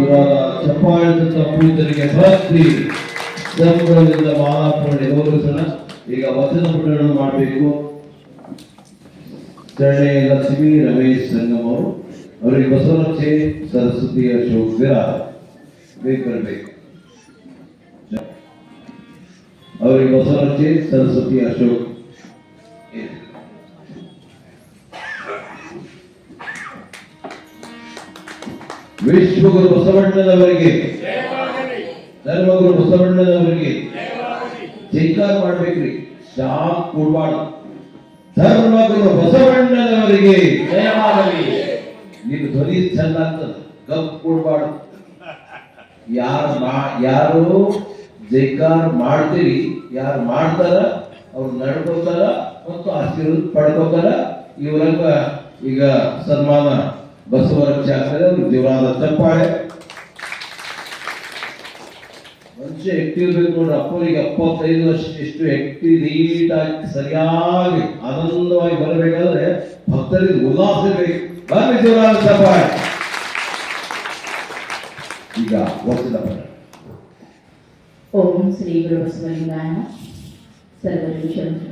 ಇವಾಗ ಚಪ್ಪಾಳೆ ಪೂಜರಿಗೆ ಭಕ್ತಿ ಸಂಭ್ರಮದಿಂದ ಮಾಲಾಪರಣೆ ಗೌರವಿಸೋಣ. ಈಗ ವಚನ ಪುಟಗಳನ್ನು ಮಾಡಬೇಕು. ಚರಣೆ ಲಕ್ಷ್ಮೀ ರಮೇಶ್ ಸಂಗಮ್ ಅವರು. ಅವರಿಗೆ ಬಸವರಕ್ಷೆ ಸರಸ್ವತಿ ಅಶೋಕ್ ವಿರಾರ ಬೇಕು ಬರಬೇಕು. ಅವರಿಗೆ ಬಸವರಕ್ಷೆ ಸರಸ್ವತಿ ಅಶೋಕ್. ವಿಶ್ವಗುರು ಬಸವಣ್ಣನವರಿಗೆ. ಧರ್ಮಗುರು ಬಸವಣ್ಣನವರಿಗೆ. ಜೈಕಾರ ಮಾಡ್ಬೇಕ್ರಿ. ಶಾಪ್ ಕೊಡ್ಬಾರ್ದು. ಧರ್ಮಗುರು ಬಸವಣ್ಣನವರಿಗೆ. ಜಯವಾಗಲಿ ನಿಮ್ಮ ಧ್ವನಿ ಚಂದ ಆಗ್ತದ. ಗಪ್ ಕೊಡ್ಬಾರ್ದು. ಯಾರು ಯಾರು ಜೈಕಾರ ಮಾಡ್ತೀರಿ, ಯಾರು ಮಾಡ್ತಾರ, ಅವ್ರು ನಡ್ಕೋತಾರ ಮತ್ತು ಆಶೀರ್ವಾದ ಪಡ್ಕೋತಾರ ಇವರಂಗ ಈಗ ಸನ್ಮಾನ ಬಸವರಕ್ಷೆ ಆಗ್ತದೆ ಅವ್ರಿಗೆ ಜೀವನಾದ ಚಪ್ಪಾಳೆ ಮನುಷ್ಯ ಎಕ್ಟಿ ಇರ್ಬೇಕು ನೋಡ್ರಿ ಅಪ್ಪನಿಗೆ ಎಪ್ಪತ್ತೈದು ವರ್ಷ ಎಷ್ಟು ಎಕ್ಟಿ ನೀಟಾಗಿ ಸರಿಯಾಗಿ ಆನಂದವಾಗಿ ಬರಬೇಕಾದ್ರೆ ಭಕ್ತರಿಗೆ ಉಲ್ಲಾಸ ಬೇಕು ಬನ್ನಿ ಜೀವನಾದ ಚಪ್ಪಾಳೆ ಈಗ ವಚನ ಬರ ಓಂ ಶ್ರೀ ಗುರು ಬಸವಲಿಂಗಾಯ ಸರ್ವರು ಶರಣು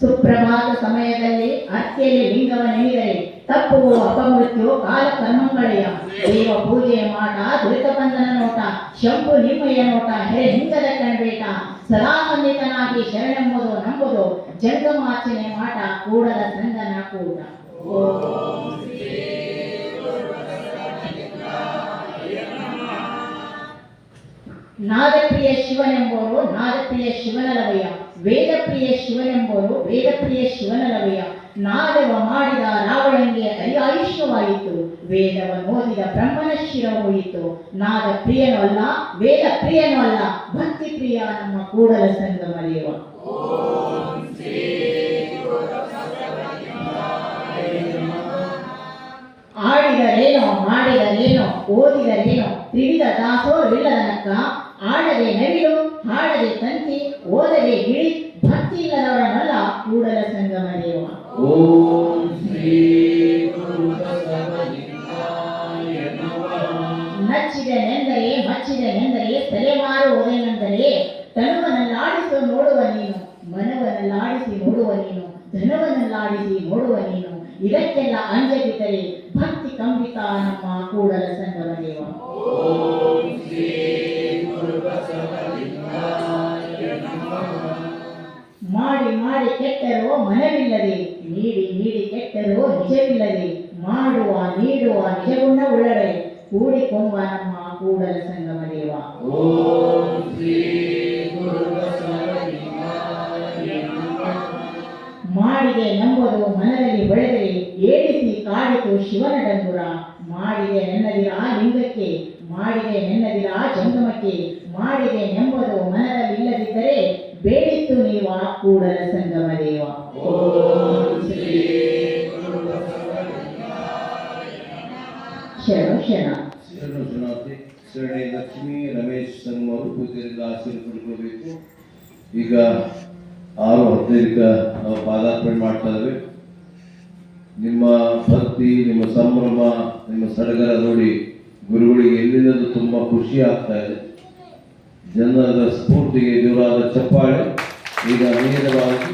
ಸುಪ್ರಭಾತ ಸಮಯದಲ್ಲಿ ಅರ್ಕೆಯಲ್ಲಿ ಲಿಂಗವ ನೆನೆದರೆ ತಪ್ಪುವ ಅಪಮೃತ್ಯು ಕಾಲ ಕರ್ಮಂಗಳೆಯ ದೇವ ಪೂಜೆ ಮಾಡ ದುರಿತ ಬಂಧನ ನೋಟ, ಶಂಭು ನಿಮ್ಮಯ ನೋಟ, ಹೇ ಹಿಂಗದ ಕಣಬೇಟ. ಸದಾ ಸಂದಿತನಾಗಿ ಶರಣೆಂಬುದು ನಂಬುದು ಜಂಗಮಾಚನೆ ಮಾಟ ಕೂಡಲ ಸಂಗನ ಕೂಡ. ನಾದಪ್ರಿಯ ಶಿವನೆಂಬುವರು ನಾದಪ್ರಿಯ ಶಿವನಲವಯ್ಯ ವೇದಪ್ರಿಯ ಶಿವನೆಂಬುವರು ವೇದಪ್ರಿಯ ರವಿಯ ನಾದವ ಮಾಡಿದ ರಾವಣನಿಗೆ ಅರಿ ಆಯುಷ್ಯವಾಯಿತು. ವೇದವ ಓದಿದ ಬ್ರಹ್ಮನ ಶಿರ ಹೋಯಿತು. ನಾದ ಪ್ರಿಯನೂ ಅಲ್ಲ ವೇದ ಪ್ರಿಯನೂ ಅಲ್ಲ ಭಕ್ತಿ ಪ್ರಿಯ ನಮ್ಮ ಕೂಡಲ ಸಂಗಮ ದೇವ ಆಡಿದರೇನೋ, ಮಾಡಿದರೇನೋ, ಓದಿದರೇನೋ ತ್ರಿವಿಧ ದಾಸೋರಿಲ್ಲದನಕ್ಕ, ಆಡದೆ ನವಿಲು ತಂತಿ ಓದದೆ ಗಿಳಿ ಭಕ್ತಿ ಇಲ್ಲದವರನ್ನಲ್ಲ ಕೂಡಲ ಸಂಗಮ ದೇವ. ಓಂ ಶ್ರೀ ತಲೆಮಾರು ನಚ್ಚಿದನೆಂದರೆ ಮಚ್ಚಿದನೆಂದರೆ ತಲೆಮಾರುವುದೇನೆಂದರೆ ತನುವನಲ್ಲಾಡಿಸಿ ನೋಡುವ ನೀನು ಮನವನಲ್ಲಾಡಿಸಿ ನೋಡುವ ನೀನು ಧನವನಲ್ಲಾಡಿಸಿ ನೋಡುವ ನೀನು ಇದಕ್ಕೆಲ್ಲ ಅಂಜದಿದ್ದರೆ ಭಕ್ತಿ ಕಂಬಿತ ನಮ್ಮ ಕೂಡಲ ಸಂಗಮ ದೇವ. ಮಾಡಿ ಕೆಟ್ಟರೋ ಮನವಿಲ್ಲದೆ ನೀಡಿ ನೀಡಿ ಕೆಟ್ಟರೋ ನಿಜವಿಲ್ಲದೆ ಮಾಡುವ ನೀಡುವ ನಿಜಗುಣ ಉಳ್ಳಡೆ ಕೂಡಿಕೊಂಬ ನಮ್ಮ ಕೂಡಲ ಸಂಗಮ ದೇವ. ಮಾಡಿದೆ ನಂಬುದು ಮನದಲ್ಲಿ ಬೆಳೆದರೆ ಏಳಿಸಿ ಕಾಡಿತು ಶಿವನ ಡಂಗುರ. ಮಾಡಿದೆ ನೆನ್ನದಿರ ಲಿಂಗಕ್ಕೆ ಮಾಡಿದೆ ನೆನ್ನದಿರ ಜಂಗಮಕ್ಕೆ ಮಾಡಿದೆ ನೆಂಬುದು ಮನದಲ್ಲಿ ಇಲ್ಲದಿದ್ದರೆ ನೀವ ಕೂಡಲ ಸಂಗಮ ದೇವ ಓಂ ಶ್ರೀ ಶರಣ ಲಕ್ಷ್ಮೀ, ರಮೇಶ್ ಸಂಗಮ್ ಅವರು ಪೂಜೆಯಿಂದ ಆಶೀರ್ವಾದ ಪಡ್ಕೋಬೇಕು ಈಗ ಆರು ಹದಿನೈದಕ್ಕೆ ನಾವು ಪಾದಾರ್ಪಣೆ ಮಾಡ್ತಾ ಇದ್ದೇವೆ. ನಿಮ್ಮ ಭಕ್ತಿ, ನಿಮ್ಮ ಸಂಭ್ರಮ, ನಿಮ್ಮ ಸಡಗರ ನೋಡಿ ಗುರುಗಳಿಗೆ ಎಲ್ಲಿಂದಲೂ ತುಂಬ ಖುಷಿ ಆಗ್ತಾ ಇದೆ. ಜನರ ಸ್ಫೂರ್ತಿಗೆ ಜೋರಾದ ಚಪ್ಪಾಳೆ. ಈಗ ನೇರವಾಗಿ